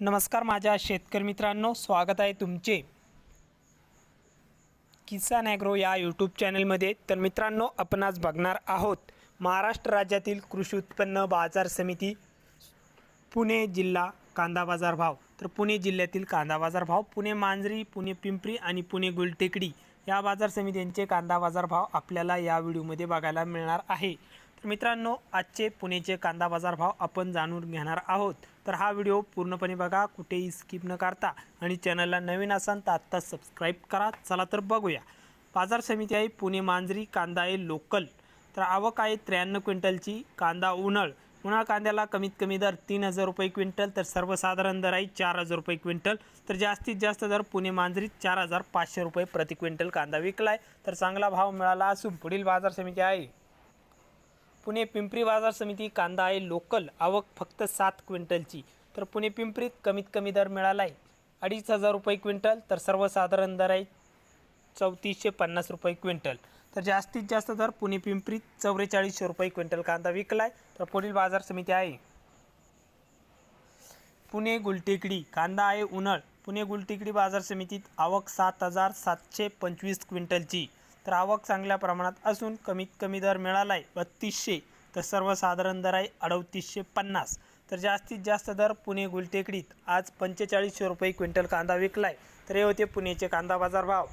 नमस्कार माझ्या शेतकरी मित्रांनो स्वागत आहे तुमचे. किसान ॲग्रो या यूट्यूब चॅनलमध्ये. तर मित्रांनो आपण आज बघणार आहोत महाराष्ट्र राज्यातील कृषी उत्पन्न बाजार समिती पुणे जिल्हा कांदा बाजार भाव. तर पुणे जिल्ह्यातील कांदा बाजार भाव पुणे मांजरी पुणे पिंपरी आणि पुणे गुलटेकडी या बाजार समित्यांचे कांदा बाजार भाव आपल्याला या व्हिडिओमध्ये बघायला मिळणार आहे. मित्रांनो आजचे पुणेचे कांदा बाजार भाव आपण जाणून घेणार आहोत. तर हा व्हिडिओ पूर्णपणे बघा कुठेही स्किप न करता. आणि चॅनलला नवीन असाल तर आत्ता सबस्क्राईब करा. चला तर बघूया. बाजार समिती आहे पुणे मांजरी कांदा आहे लोकल. तर आवक आहे त्र्याण्णव क्विंटलची कांदा उन्हाळ. उन्हाळ कांद्याला कमीत कमी दर तीन हजार रुपये क्विंटल तर सर्वसाधारण दर आहे चार हजार रुपये क्विंटल. तर जास्तीत जास्त दर पुणे मांजरीत चार हजार पाचशे रुपये प्रति क्विंटल कांदा विकला आहे तर चांगला भाव मिळाला असून पुढील बाजार समिती आहे. पुणे पिंपरी बाजार समिती कांदा आहे लोकल आवक फक्त सात क्विंटलची. तर पुणे पिंपरीत कमीत कमी दर मिळाला आहे अडीच हजार रुपये क्विंटल तर सर्वसाधारण दर आहे चौतीसशे पन्नास रुपये क्विंटल. तर जास्तीत जास्त दर पुणे पिंपरीत चौवेचाळीसशे रुपये क्विंटल कांदा विकला आहे तर पुढील बाजार समिती आहे. पुणे गुलटेकडी कांदा आहे उन्हाळ. पुणे गुलटेकडी बाजार समितीत आवक सात हजार सातशे पंचवीस क्विंटलची. तर आवक चांगल्या प्रमाणात असून कमीत कमी दर मिळाला आहे बत्तीसशे तर सर्वसाधारण दर आहे अडतीसशे पन्नास. तर जास्तीत जास्त दर पुणे गुलटेकडीत. आज पंचेचाळीसशे रुपये क्विंटल कांदा विकला आहे तर हे होते पुणेचे कांदा बाजार भाव.